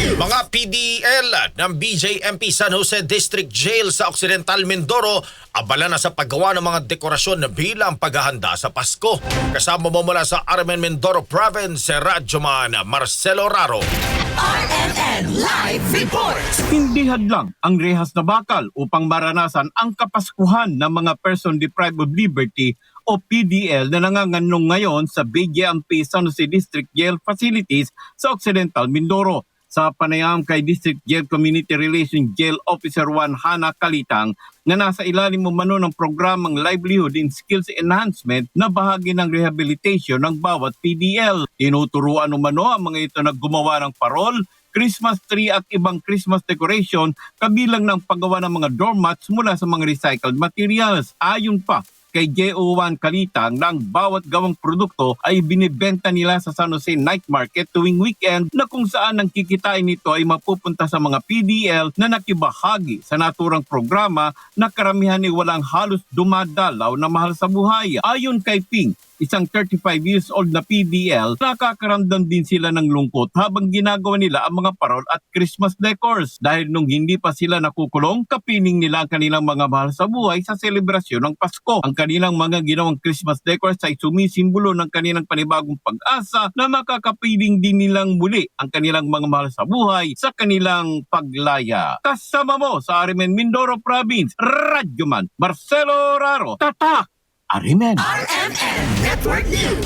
Mga PDL ng BJMP San Jose District Jail sa Occidental Mindoro abala na sa paggawa ng mga dekorasyon na bilang paghahanda sa Pasko. Kasama mo mula sa Armen Mindoro Province, Radyoman Marcelo Raro. RMN Live Report! Hindi hadlang ang rehas na bakal upang maranasan ang kapaskuhan ng mga person deprived of liberty o PDL na nanganganong ngayon sa BJMP San Jose District Jail Facilities sa Occidental Mindoro. Sa panayam kay District Jail Community Relations Jail Officer 1 Hana Kalitang na nasa ilalim umano ng programang Livelihood and Skills Enhancement na bahagi ng rehabilitation ng bawat PDL. Tinuturuan umano ang mga ito na gumawa ng parol, Christmas tree at ibang Christmas decoration kabilang ng paggawa ng mga doormats mula sa mga recycled materials. Ayon pa kay JO1 Kalitang na ang bawat gawang produkto ay binibenta nila sa San Jose Night Market tuwing weekend na kung saan ang kikitain nito ay mapupunta sa mga PDL na nakibahagi sa naturang programa na karamihan ay walang halos dumadalaw na mahal sa buhay. Ayon kay Ping, isang 35 years old na PDL, nakakaramdam din sila ng lungkot habang ginagawa nila ang mga parol at Christmas decors. Dahil nung hindi pa sila nakukulong, kapiling nila ang kanilang mga mahal sa buhay sa selebrasyon ng Pasko. Ang kanilang mga ginawang Christmas decors ay sumisimbolo ng kanilang panibagong pag-asa na makakapiling din nilang muli ang kanilang mga mahal sa buhay sa kanilang paglaya. Kasama mo sa Arimen Mindoro Province, Radyoman Marcelo Raro, Tatak! Arimen! RMN Network News!